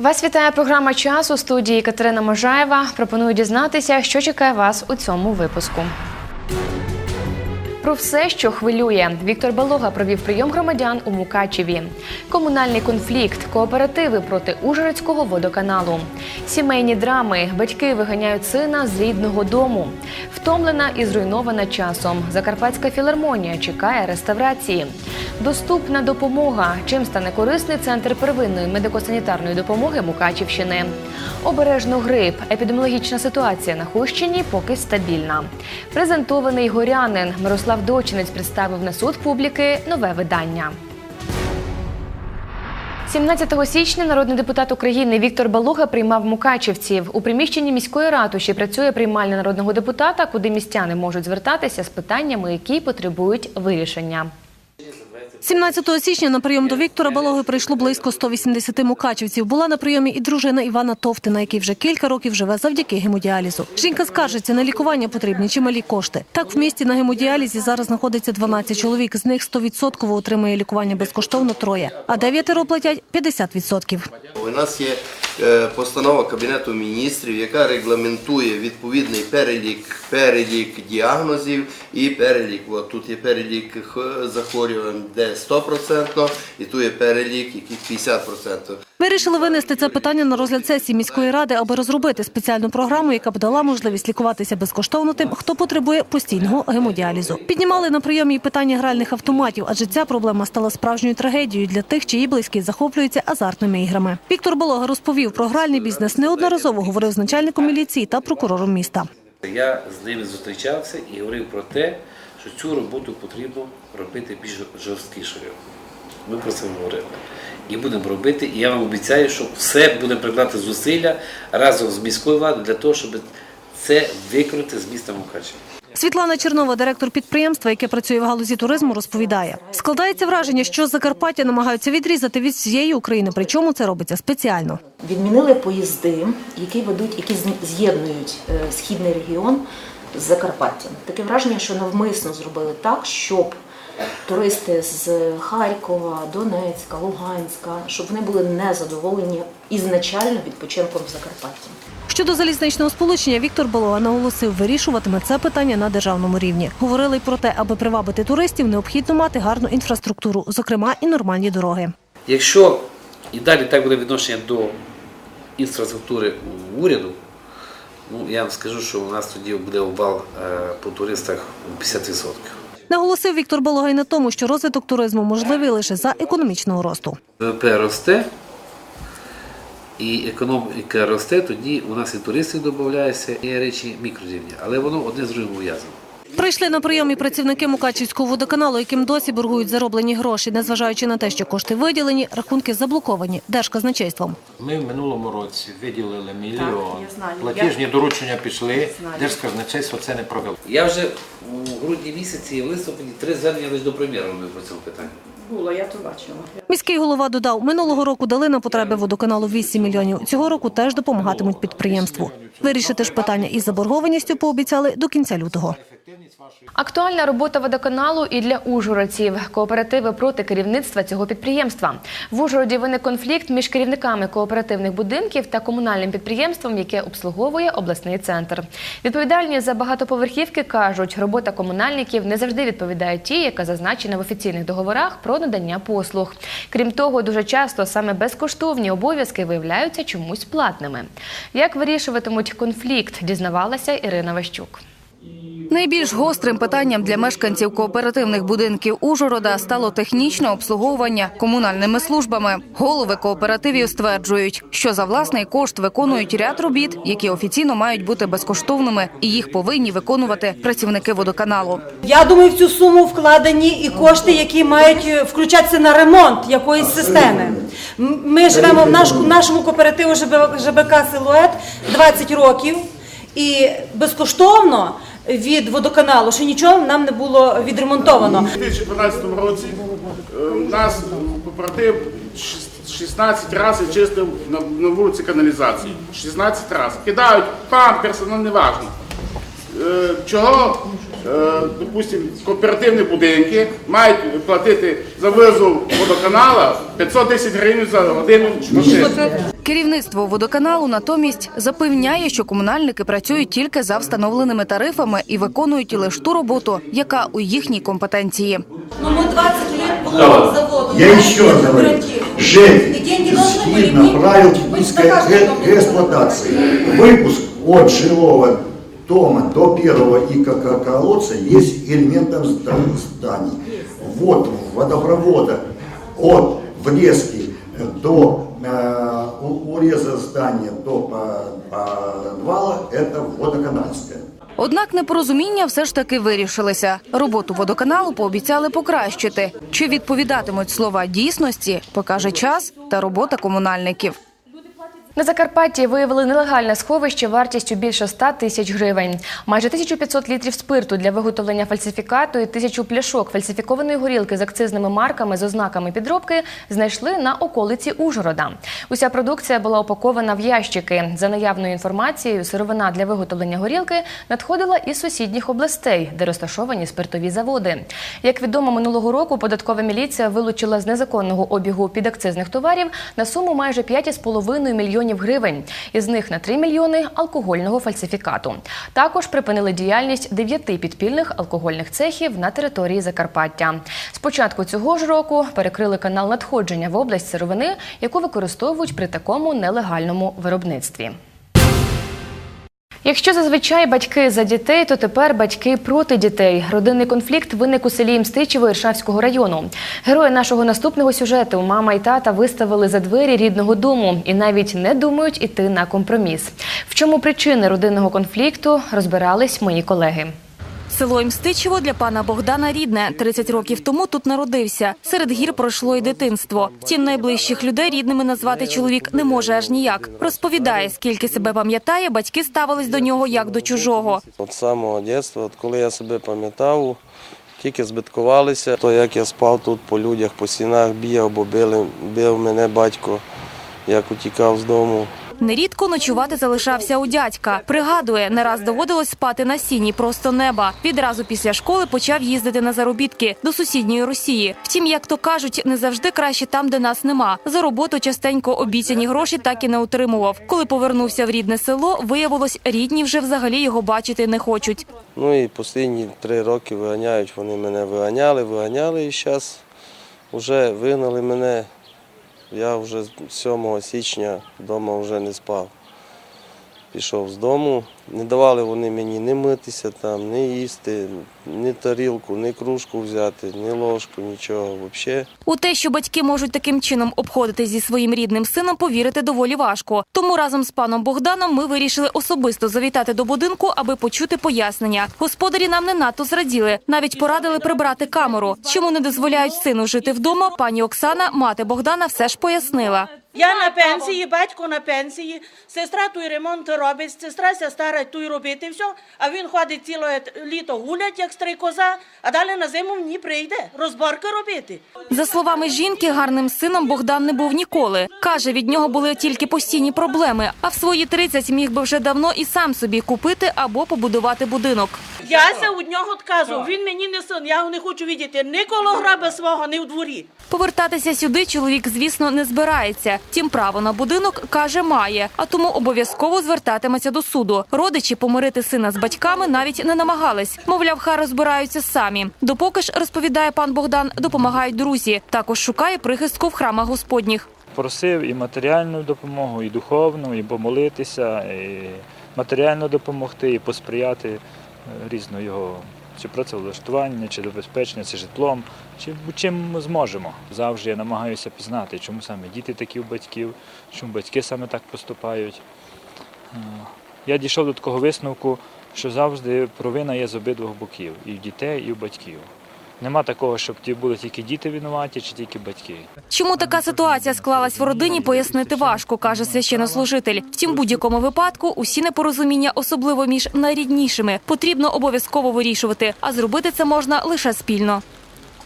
Вас вітає програма час у студії Катерина Можаєва. Пропоную дізнатися, що чекає вас у цьому випуску. Про все, що хвилює, Віктор Балога провів прийом громадян у Мукачеві. Комунальний конфлікт, кооперативи проти Ужгородського водоканалу, сімейні драми, батьки виганяють сина з рідного дому. Втомлена і зруйнована часом. Закарпатська філармонія чекає реставрації. Доступна допомога. Чим стане корисний центр первинної медико-санітарної допомоги Мукачівщини. Обережно грип. Епідеміологічна ситуація на Хущині поки стабільна. Презентований горянин Мирослав Дочинець представив на суд публіки нове видання. 17 січня народний депутат України Віктор Балуга приймав мукачівців. У приміщенні міської ратуші працює приймальня народного депутата, куди містяни можуть звертатися з питаннями, які потребують вирішення. 17 січня на прийом до Віктора Балоги прийшло близько 180 мукачівців. Була на прийомі і дружина Івана Товтина, який вже кілька років живе завдяки гемодіалізу. Жінка скаржиться, на лікування потрібні чималі кошти. Так в місті на гемодіалізі зараз знаходиться 12 чоловік. З них 100% отримує лікування безкоштовно троє, а дев'ятеро платять 50%. У нас є постанова Кабінету міністрів, яка регламентує відповідний перелік, перелік діагнозів і перелік. От тут є перелік захворювань, де 100%, і тут є перелік, який 50%. Вирішили винести це питання на розгляд сесії міської ради, аби розробити спеціальну програму, яка б дала можливість лікуватися безкоштовно тим, хто потребує постійного гемодіалізу. Піднімали на прийомі і питання гральних автоматів, адже ця проблема стала справжньою трагедією для тих, чиї близькі захоплюються азартними іграми. Віктор Болога розповів про гральний бізнес. Неодноразово говорив з начальником міліції та прокурором міста. Я з ними зустрічався і говорив про те, що цю роботу потрібно робити більш жорсткішою. Ми про це говорили. І будемо робити. І я вам обіцяю, що все будемо прикладати зусилля разом з міською владою для того, щоб це викрити з міста Мукачева. Світлана Чернова, директор підприємства, яке працює в галузі туризму, розповідає: складається враження, що Закарпаття намагаються відрізати від всієї України, причому це робиться спеціально. Відмінили поїзди, які ведуть, які з'єднують е, східний регіон з Закарпаттям. Таке враження, що навмисно зробили так, щоб туристи з Харкова, Донецька, Луганська, щоб вони були незадоволені ізначально відпочинком в Закарпатті. Щодо залізничного сполучення, Віктор Болога наголосив, вирішуватиме це питання на державному рівні. Говорили й про те, аби привабити туристів, необхідно мати гарну інфраструктуру, зокрема і нормальні дороги. Якщо і далі так буде відношення до інфраструктури уряду, ну я вам скажу, що у нас тоді буде обвал е, по туристах 50%. Наголосив Віктор Балогай на тому, що розвиток туризму можливий лише за економічного росту. ВВП росте, і економіка росте, тоді у нас і туристів додається, і речі мікрозівні. але воно одне з другим пов'язано. Прийшли на прийом і працівники Мукачівського водоканалу, яким досі боргують зароблені гроші, незважаючи на те, що кошти виділені, рахунки заблоковані держказначейством. Ми в минулому році виділили мільйон. я. Платіжні доручення пішли, Держказначейство це не провело. Я вже у грудні місяці і в листопаді три звернення лише до прем'єра робив про це питанню. Було, я то бачила. Міський голова додав, минулого року дали на потреби водоканалу 8 мільйонів. Цього року теж допомагатимуть підприємству. Вирішити ж питання із заборгованістю пообіцяли до кінця лютого. Актуальна робота водоканалу і для ужгородців. Кооперативи проти керівництва цього підприємства. В Ужгороді виник конфлікт між керівниками кооперативних будинків та комунальним підприємством, яке обслуговує обласний центр. Відповідальні за багатоповерхівки кажуть, робота комунальників не завжди відповідає тій, яка зазначена в офіційних договорах про надання послуг. Крім того, дуже часто саме безкоштовні обов'язки виявляються чомусь платними. Як вирішуватимуть конфлікт, дізнавалася Ірина Ващук. Найбільш гострим питанням для мешканців кооперативних будинків Ужгорода стало технічне обслуговування комунальними службами. Голови кооперативів стверджують, що за власний кошт виконують ряд робіт, які офіційно мають бути безкоштовними, і їх повинні виконувати працівники водоканалу. Я думаю, в цю суму вкладені і кошти, які мають е, включатися на ремонт якоїсь системи. Ми живемо в наш- нашому кооперативу ЖБ- ЖБК Силует 20 років і безкоштовно від водоканалу ще нічого нам не було відремонтовано. У 2015 році е, у нас кооператив шіс- 16 разів чистив на, вулиці каналізації. 16 разів. Кидають памперси, ну не важно. е, чого, е, допустим, кооперативні будинки мають платити за визов водоканала 500 тисяч гривень за годину машини. Керівництво водоканалу натомість запевняє, що комунальники працюють тільки за встановленими тарифами і виконують лише ту роботу, яка у їхній компетенції. Ну, ми 20 років Давай. було заводу. Я еще раз говорю, кооператив. ЖЭК И деньги должны были згідно быть правил быть технической на каждом доме. э- эксплуатации, выпуск от жилого дома до первого и ко- колодца есть элементом зда- зданий. Вот водопровода от врезки до э, у- уреза здания до по- подвала это водоканальская. Однак непорозуміння все ж таки вирішилися. Роботу водоканалу пообіцяли покращити. Чи відповідатимуть слова дійсності, покаже час та робота комунальників. На Закарпатті виявили нелегальне сховище вартістю більше 100 тисяч гривень. Майже 1500 літрів спирту для виготовлення фальсифікату і тисячу пляшок фальсифікованої горілки з акцизними марками з ознаками підробки знайшли на околиці Ужгорода. Уся продукція була упакована в ящики. За наявною інформацією, сировина для виготовлення горілки надходила із сусідніх областей, де розташовані спиртові заводи. Як відомо, минулого року податкова міліція вилучила з незаконного обігу підакцизних товарів на суму майже 5,5 мільйонів гривень. Із них на 3 мільйони алкогольного фальсифікату. Також припинили діяльність дев'яти підпільних алкогольних цехів на території Закарпаття. З початку цього ж року перекрили канал надходження в область сировини, яку використовують при такому нелегальному виробництві. Якщо зазвичай батьки за дітей, то тепер батьки проти дітей. Родинний конфлікт виник у селі Мстичево Іршавського району. Герої нашого наступного сюжету мама і тата виставили за двері рідного дому і навіть не думають іти на компроміс. В чому причини родинного конфлікту розбирались мої колеги. Село Імстичево для пана Богдана рідне. 30 років тому тут народився. Серед гір пройшло і дитинство. Втім, найближчих людей рідними назвати чоловік не може аж ніяк. Розповідає, скільки себе пам'ятає, батьки ставились до нього як до чужого. От самого дитинства, коли я себе пам'ятав, тільки збиткувалися, то як я спав тут по людях, по стінах бігав, бо били, бив мене батько, як утікав з дому. Нерідко ночувати залишався у дядька. Пригадує, не раз доводилось спати на сіні просто неба. Відразу після школи почав їздити на заробітки до сусідньої Росії. Втім, як то кажуть, не завжди краще там, де нас нема. За роботу частенько обіцяні гроші так і не отримував. Коли повернувся в рідне село, виявилось, рідні вже взагалі його бачити не хочуть. Ну і останні три роки виганяють, вони мене виганяли, виганяли і зараз вже вигнали мене. Я вже з 7 січня вдома вже не спав. Пішов з дому, не давали вони мені ні митися там, ні їсти, ні тарілку, ні кружку взяти, ні ложку, нічого взагалі. У те, що батьки можуть таким чином обходити зі своїм рідним сином, повірити доволі важко. Тому разом з паном Богданом ми вирішили особисто завітати до будинку, аби почути пояснення. Господарі нам не надто зраділи, навіть порадили прибрати камеру. Чому не дозволяють сину жити вдома? Пані Оксана, мати Богдана, все ж пояснила. Я на пенсії, батько на пенсії, сестра той ремонт робить, сестра ся стара той робити все, а він ходить ціле літо гулять, як стрейкоза, а далі на зиму в ній прийде розборки робити. За словами жінки, гарним сином Богдан не був ніколи. Каже, від нього були тільки постійні проблеми. А в свої 30 міг би вже давно і сам собі купити або побудувати будинок. Я ся від нього відказував, він мені не син, я його не хочу видіти ні коло граба свого, ні в дворі. Повертатися сюди чоловік, звісно, не збирається. Тім право на будинок каже, має, а тому обов'язково звертатиметься до суду. Родичі помирити сина з батьками навіть не намагались. Мовляв, хай розбираються самі. Допоки ж розповідає пан Богдан, допомагають друзі. Також шукає прихистку в храмах господніх. Просив і матеріальну допомогу, і духовну, і помолитися, і матеріально допомогти, і посприяти е, різно його чи працевлаштування, чи забезпечення, чи житлом, чи чим ми зможемо. Завжди я намагаюся пізнати, чому саме діти такі у батьків, чому батьки саме так поступають. Е, Я дійшов до такого висновку, що завжди провина є з обидвох боків, і в дітей, і в батьків. Нема такого, щоб ті були тільки діти винуваті, чи тільки батьки. Чому така ситуація склалась в родині, пояснити важко, каже священнослужитель. Втім, будь-якому випадку усі непорозуміння, особливо між найріднішими, потрібно обов'язково вирішувати, а зробити це можна лише спільно.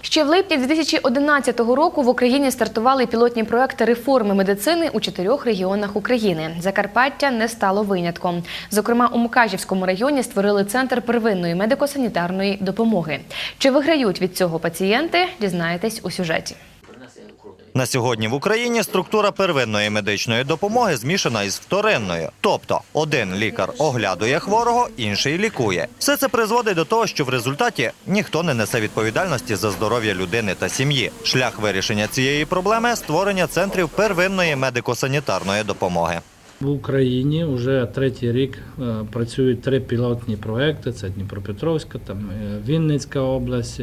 Ще в липні 2011 року в Україні стартували пілотні проекти реформи медицини у чотирьох регіонах України. Закарпаття не стало винятком. Зокрема, у Мукачівському районі створили центр первинної медико-санітарної допомоги. Чи виграють від цього пацієнти? Дізнаєтесь у сюжеті. На сьогодні в Україні структура первинної медичної допомоги змішана із вторинною. Тобто один лікар оглядує хворого, інший лікує. Все це призводить до того, що в результаті ніхто не несе відповідальності за здоров'я людини та сім'ї. Шлях вирішення цієї проблеми створення центрів первинної медико-санітарної допомоги. В Україні вже третій рік е, працюють три пілотні проекти: це Дніпропетровська, там е, Вінницька область,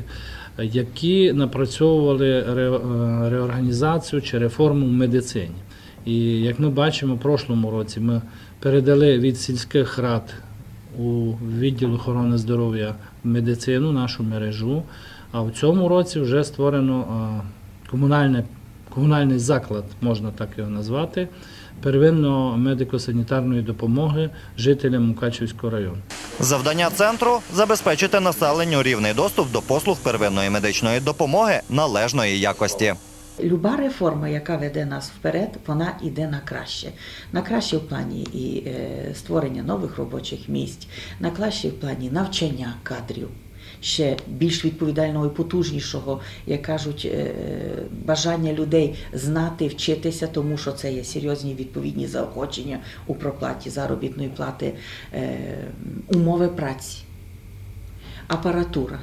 які напрацьовували е, реорганізацію чи реформу в медицині. І як ми бачимо, в прошлому році ми передали від сільських рад у відділ охорони здоров'я медицину, нашу мережу. А в цьому році вже створено е, комунальне, комунальний заклад, можна так його назвати, первинно медико-санітарної допомоги жителям Мукачівського району. Завдання центру забезпечити населенню рівний доступ до послуг первинної медичної допомоги належної якості. Люба реформа, яка веде нас вперед, вона йде на краще. На краще в плані і е, створення нових робочих місць, на краще в плані навчання кадрів. Ще більш відповідального і потужнішого, як кажуть, е, бажання людей знати, вчитися, тому що це є серйозні відповідні заохочення у проплаті заробітної плати, е, умови праці, апаратура.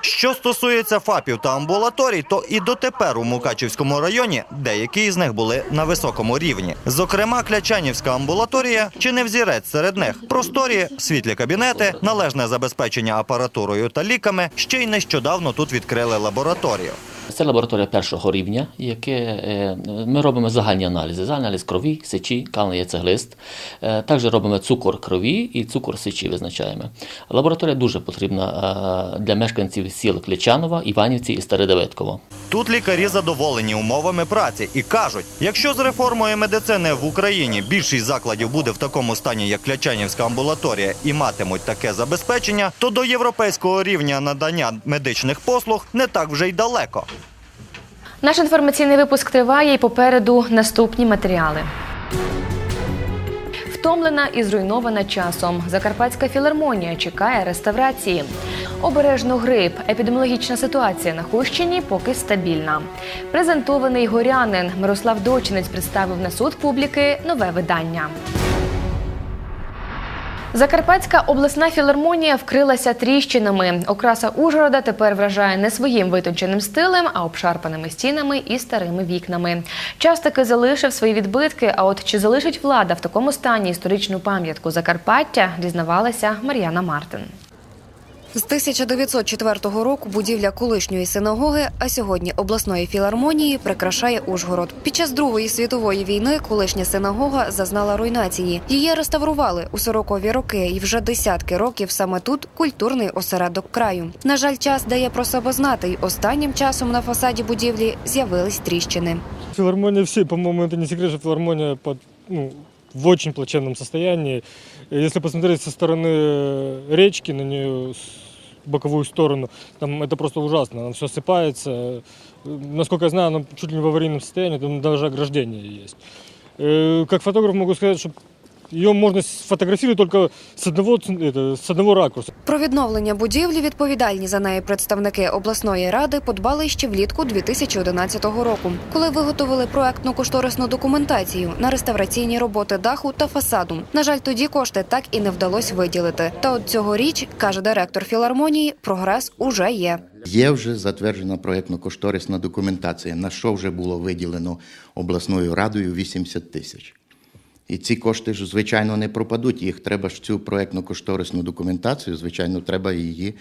Що стосується ФАПів та амбулаторій, то і дотепер у Мукачівському районі деякі із них були на високому рівні. Зокрема, Клячанівська амбулаторія чи не взірець серед них. Просторі, світлі кабінети, належне забезпечення апаратурою та ліками. Ще й нещодавно тут відкрили лабораторію. Це лабораторія першого рівня, яке е, ми робимо загальні аналізи. Загальний аналіз крові, сечі, кальний яцеглист. Е, Також робимо цукор крові і цукор сечі визначаємо. Лабораторія дуже потрібна е, для мешканців сіл Клічанова, Іванівці і Стародавидково. Тут лікарі задоволені умовами праці і кажуть, якщо з реформою медицини в Україні більшість закладів буде в такому стані, як Клячанівська амбулаторія, і матимуть таке забезпечення, то до європейського рівня надання медичних послуг не так вже й далеко. Наш інформаційний випуск триває і попереду наступні матеріали. Втомлена і зруйнована часом. Закарпатська філармонія чекає реставрації. Обережно грип. Епідеміологічна ситуація на Хущині поки стабільна. Презентований горянин Мирослав Дочинець представив на суд публіки нове видання. Закарпатська обласна філармонія вкрилася тріщинами. Окраса Ужгорода тепер вражає не своїм витонченим стилем, а обшарпаними стінами і старими вікнами. Час таки залишив свої відбитки. А от чи залишить влада в такому стані історичну пам'ятку Закарпаття, дізнавалася Мар'яна Мартин. З 1904 року будівля колишньої синагоги, а сьогодні обласної філармонії, прикрашає Ужгород. Під час Другої світової війни колишня синагога зазнала руйнації. Її реставрували у 40-ві роки, і вже десятки років саме тут культурний осередок краю. На жаль, час дає про себе знати, й останнім часом на фасаді будівлі з'явились тріщини. Филармония все, по-моему, это не секрет, что филармония под, ну, в очень плачевном состоянии. Если посмотреть со стороны речки на нее, боковую сторону, там это просто ужасно, там все осыпается. Насколько я знаю, она чуть ли не в аварийном состоянии, там даже ограждение есть. Э, Как фотограф могу сказать, что ее можно сфотографировать только с одного, с одного ракурса. Про відновлення будівлі відповідальні за неї представники обласної ради подбали ще влітку 2011 року, коли виготовили проектну кошторисну документацію на реставраційні роботи даху та фасаду. На жаль, тоді кошти так і не вдалося виділити. Та от цьогоріч, каже директор філармонії, прогрес уже є. Є вже затверджена проєктно-кошторисна документація, на що вже було виділено обласною радою 80 тисяч. І ці кошти ж, звичайно, не пропадуть. Їх треба ж цю проєктно-кошторисну документацію, звичайно, треба її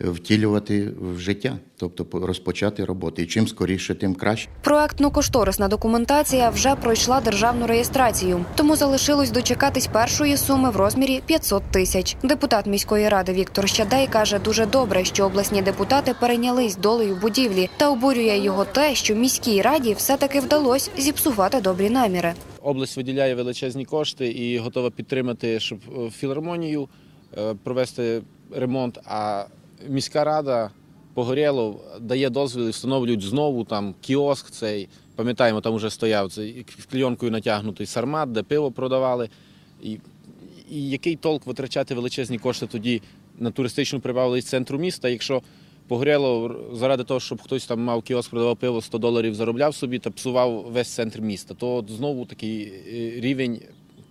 е, втілювати в життя, тобто по- розпочати роботи. І чим скоріше, тим краще. Проектно-кошторисна документація вже пройшла державну реєстрацію, тому залишилось дочекатись першої суми в розмірі 500 тисяч. Депутат міської ради Віктор Щадай каже, дуже добре, що обласні депутати перейнялись долею будівлі, та обурює його те, що міській раді все-таки вдалося зіпсувати добрі наміри. Область виділяє величезні кошти і готова підтримати, щоб е, філармонію е, провести ремонт. А міська рада Погорєло дає дозвіл і встановлюють знову там кіоск цей. Пам'ятаємо, там вже стояв цей клійонкою натягнутий сармат, де пиво продавали. І, і який толк витрачати величезні кошти тоді на туристичну привабливість центру міста, якщо Погорєло заради того, щоб хтось там мав кіоск, продавав пиво 100 доларів, заробляв собі та псував весь центр міста. То знову такий е, рівень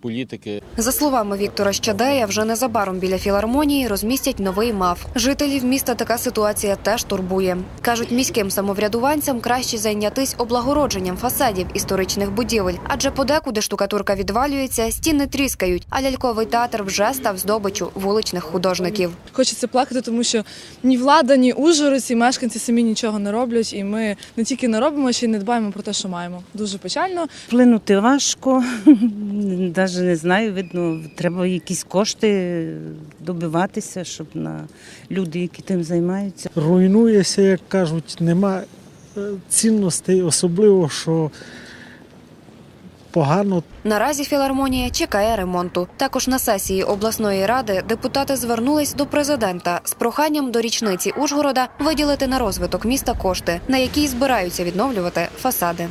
політики. За словами Віктора Щадея, вже незабаром біля філармонії розмістять новий МАФ. Жителів міста така ситуація теж турбує. Кажуть, міським самоврядуванцям краще зайнятись облагородженням фасадів історичних будівель, адже подекуди штукатурка відвалюється, стіни тріскають, а ляльковий театр вже став здобичу вуличних художників. Хочеться плакати, тому що ні влада, ні ужгородці, мешканці самі нічого не роблять, і ми не тільки не робимо, ще й не дбаємо про те, що маємо. Дуже печально. Вплинути важко, навіть не знаю, видно, треба якісь кошти добиватися, щоб на люди, які тим займаються. руйнується, як кажуть, нема е, цінностей, особливо, що погано Наразі філармонія чекає ремонту. Також на сесії обласної ради депутати звернулись до президента з проханням до річниці Ужгорода виділити на розвиток міста кошти, на які збираються відновлювати фасади.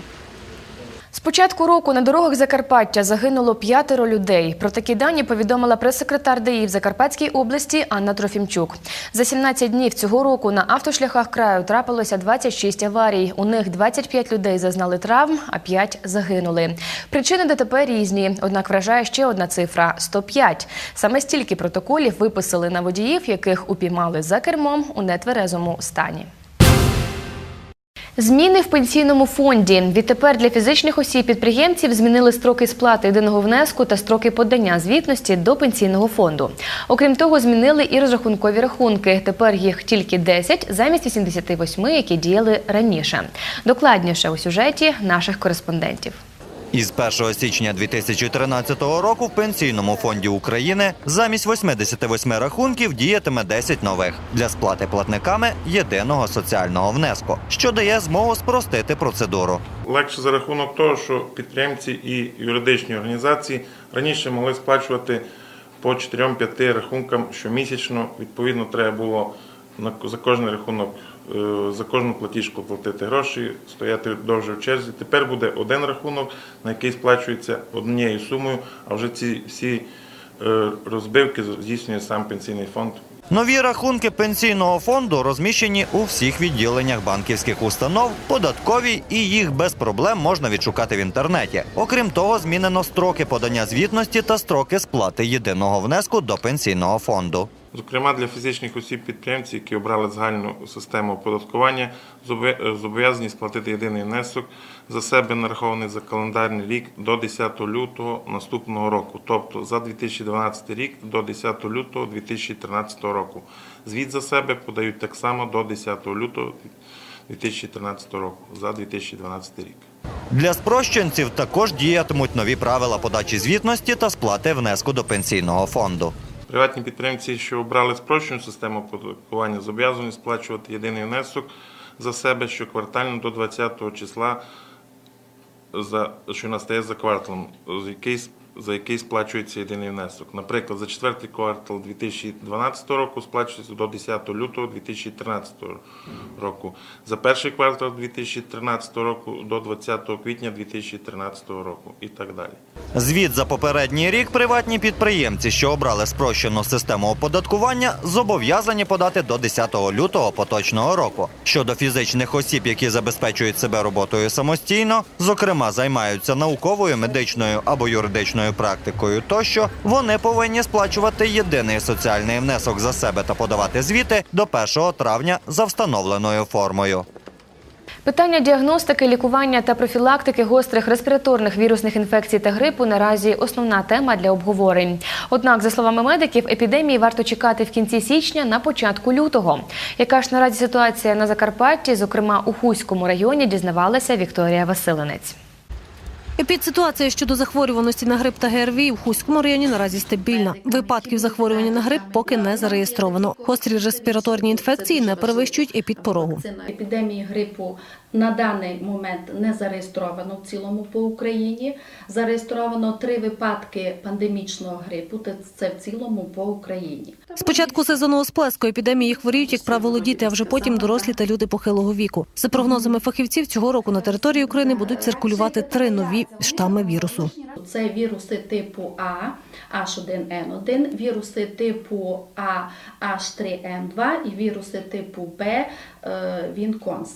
Початку року на дорогах Закарпаття загинуло п'ятеро людей. Про такі дані повідомила прес-секретар ДАІ в Закарпатській області Анна Трофімчук. За 17 днів цього року на автошляхах краю трапилося 26 аварій. У них 25 людей зазнали травм, а 5 загинули. Причини ДТП різні, однак вражає ще одна цифра 105. Саме стільки протоколів виписали на водіїв, яких упіймали за кермом у нетверезому стані. Зміни в пенсійному фонді. Відтепер для фізичних осіб підприємців змінили строки сплати єдиного внеску та строки подання звітності до пенсійного фонду. Окрім того, змінили і розрахункові рахунки. Тепер їх тільки 10 замість 88, які діяли раніше. Докладніше у сюжеті наших кореспондентів. Із 1 січня 2013 року в Пенсійному фонді України замість 88 рахунків діятиме 10 нових для сплати платниками єдиного соціального внеску, що дає змогу спростити процедуру. легше за рахунок того, що підприємці і юридичні організації раніше могли сплачувати по 4-5 рахункам щомісячно. Відповідно, треба було за кожен рахунок, за кожну платіжку платити гроші, стояти довше в черзі. Тепер буде один рахунок, на який сплачується однією сумою, а вже ці всі е, розбивки здійснює сам пенсійний фонд. Нові рахунки пенсійного фонду розміщені у всіх відділеннях банківських установ, податковій, і їх без проблем можна відшукати в інтернеті. Окрім того, змінено строки подання звітності та строки сплати єдиного внеску до пенсійного фонду. Зокрема, для фізичних осіб-підприємців, які обрали загальну систему оподаткування, зобов'я- зобов'язані сплатити єдиний внесок за себе нарахований за календарний рік до 10 лютого наступного року, тобто за 2012 рік до 10 лютого 2013 року. Звіт за себе подають так само до 10 лютого 2013 року за 2012 рік. Для спрощенців також діятимуть нові правила подачі звітності та сплати внеску до пенсійного фонду. Приватні підприємці, що обрали спрощену систему оподаткування, зобов'язані сплачувати єдиний внесок за себе щоквартально до 20 числа, за, що настає за кварталом, який, за який сплачується єдиний внесок. Наприклад, за четвертий квартал 2012 року сплачується до 10 лютого 2013 року, за перший квартал 2013 року до 20 квітня 2013 року і так далі. Звіт за попередній рік приватні підприємці, що обрали спрощену систему оподаткування, зобов'язані подати до 10 лютого поточного року. Щодо фізичних осіб, які забезпечують себе роботою самостійно, зокрема займаються науковою, медичною або юридичною практикою, тощо вони повинні сплачувати єдиний соціальний внесок за себе та подавати звіти до 1 травня за встановленою формою. Питання діагностики, лікування та профілактики гострих респіраторних вірусних інфекцій та грипу наразі основна тема для обговорень. Однак, за словами медиків, епідемії варто чекати в кінці січня на початку лютого. Яка ж наразі ситуація на Закарпатті, зокрема у Хуському районі, дізнавалася Вікторія Василинець. Епідситуація щодо захворюваності на грип та ГРВІ в Хуському районі наразі стабільна. Випадків захворювання на грип поки не зареєстровано. Гострі респіраторні інфекції не перевищують епідпорогу. Епідемії грипу на даний момент не зареєстровано в цілому по Україні. Зареєстровано три випадки пандемічного грипу. Це в цілому по Україні. З початку сезону сплеску епідемії хворіють, як правило, діти, а вже потім дорослі та люди похилого віку. За прогнозами фахівців, цього року на території України будуть циркулювати три нові штами вірусу. Це віруси типу А, H1N1, віруси типу А, H3N2 і віруси типу Б, е, Вінконс.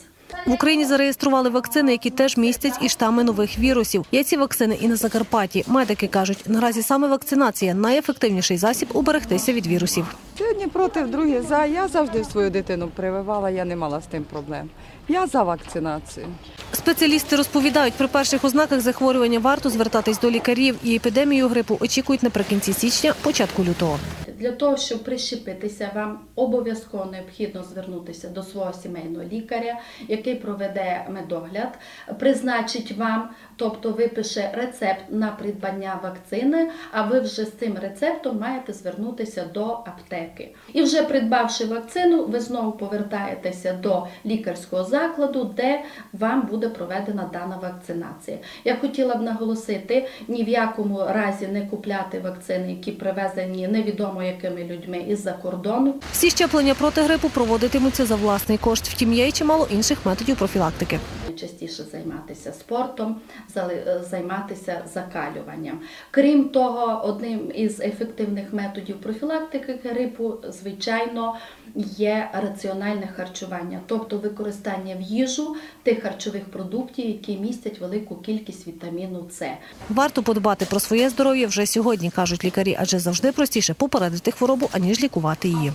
В Україні зареєстрували вакцини, які теж містять і штами нових вірусів. Є ці вакцини і на Закарпатті. Медики кажуть, наразі саме вакцинація найефективніший засіб уберегтися від вірусів. Сьогодні проти, вдруге за. Я завжди свою дитину прививала, я не мала з тим проблем. Я за вакцинацію. Спеціалісти розповідають, при перших ознаках захворювання варто звертатись до лікарів і епідемію грипу очікують наприкінці січня, початку лютого. Для того, щоб прищепитися, вам обов'язково необхідно звернутися до свого сімейного лікаря, який проведе медогляд, призначить вам, тобто випише рецепт на придбання вакцини, а ви вже з цим рецептом маєте звернутися до аптеки. І вже придбавши вакцину, ви знову повертаєтеся до лікарського закладу, де вам буде проведена дана вакцинація. Я хотіла б наголосити, ні в якому разі не купляти вакцини, які привезені невідомо якими людьми із-за кордону. Всі щеплення проти грипу проводитимуться за власний кошт. Втім, є й чимало інших методів профілактики. Частіше займатися спортом, зали- займатися закалюванням. Крім того, одним із ефективних методів профілактики грипу, звичайно, є раціональне харчування, тобто використання в їжу тих харчових продуктів, які містять велику кількість вітаміну С. Варто подбати про своє здоров'я вже сьогодні, кажуть лікарі, адже завжди простіше попередити хворобу, аніж лікувати її.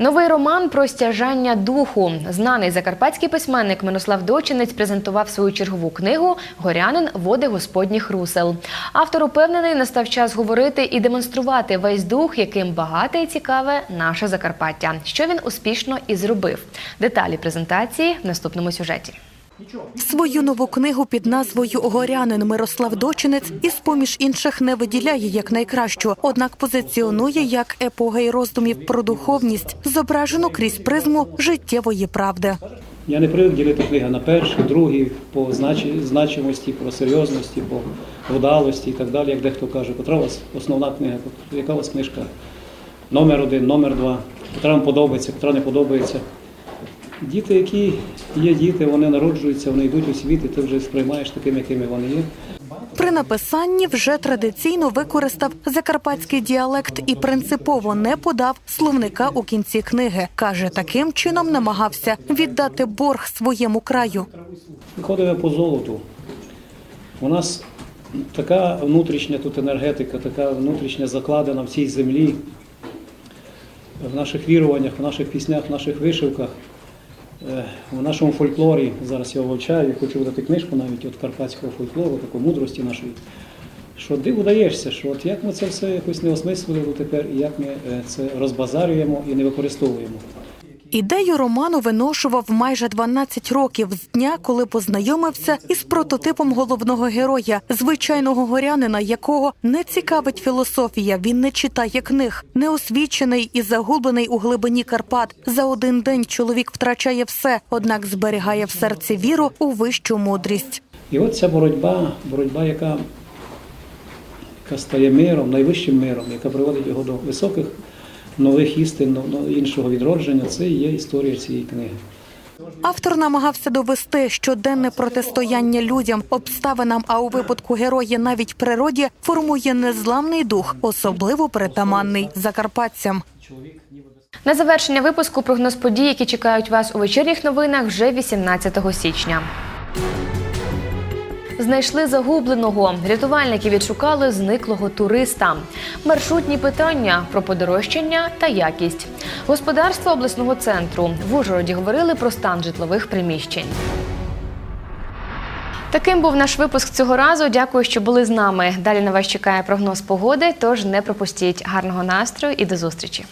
Новий роман про стяжання духу. Знаний закарпатський письменник Мирослав Дочинець презентував свою чергову книгу Горянин води господніх русел. Автор упевнений, настав час говорити і демонструвати весь дух, яким багате і цікаве наше Закарпаття, що він успішно і зробив. Деталі презентації в наступному сюжеті. Свою нову книгу під назвою Горянин Мирослав Дочинець із поміж інших не виділяє як найкращу, однак позиціонує як епогей роздумів про духовність, зображену крізь призму життєвої правди. Я не привик ділити книги на перші, другі, по значимості, по серйозності, по вдалості і так далі. Як дехто каже, котра у вас основна книга, яка у вас книжка номер один, номер два, котра вам подобається, котра не подобається. Діти, які є діти, вони народжуються, вони йдуть у світ, і ти вже сприймаєш такими, якими вони є. При написанні вже традиційно використав закарпатський діалект і принципово не подав словника у кінці книги. Каже, таким чином намагався віддати борг своєму краю. Виходимо по золоту. У нас така внутрішня тут енергетика, така внутрішня закладена в цій землі, в наших віруваннях, в наших піснях, в наших вишивках, в нашому фольклорі. Зараз я вивчаю, хочу видати книжку навіть від карпатського фольклору, такої мудрості нашої. Що диву даєшся, що от як ми це все якось не осмислили тепер, і як ми е, це розбазарюємо і не використовуємо. Ідею роману виношував майже 12 років з дня, коли познайомився із прототипом головного героя, звичайного горянина, якого не цікавить філософія. Він не читає книг, неосвічений і загублений у глибині Карпат. За один день чоловік втрачає все, однак зберігає в серці віру у вищу мудрість. І от ця боротьба, боротьба, яка, яка стає миром, найвищим миром, яка приводить його до високих нових істин, іншого відродження, це і є історія цієї книги. Автор намагався довести, що денне протистояння людям, обставинам, а у випадку герої навіть природі формує незламний дух, особливо притаманний закарпатцям. На завершення випуску прогноз подій, які чекають вас у вечірніх новинах вже 18 січня. Знайшли загубленого. Рятувальники відшукали зниклого туриста. Маршрутні питання про подорожчання та якість. Господарство обласного центру в Ужгороді говорили про стан житлових приміщень. Таким був наш випуск цього разу. Дякую, що були з нами. Далі на вас чекає прогноз погоди. Тож не пропустіть гарного настрою і до зустрічі.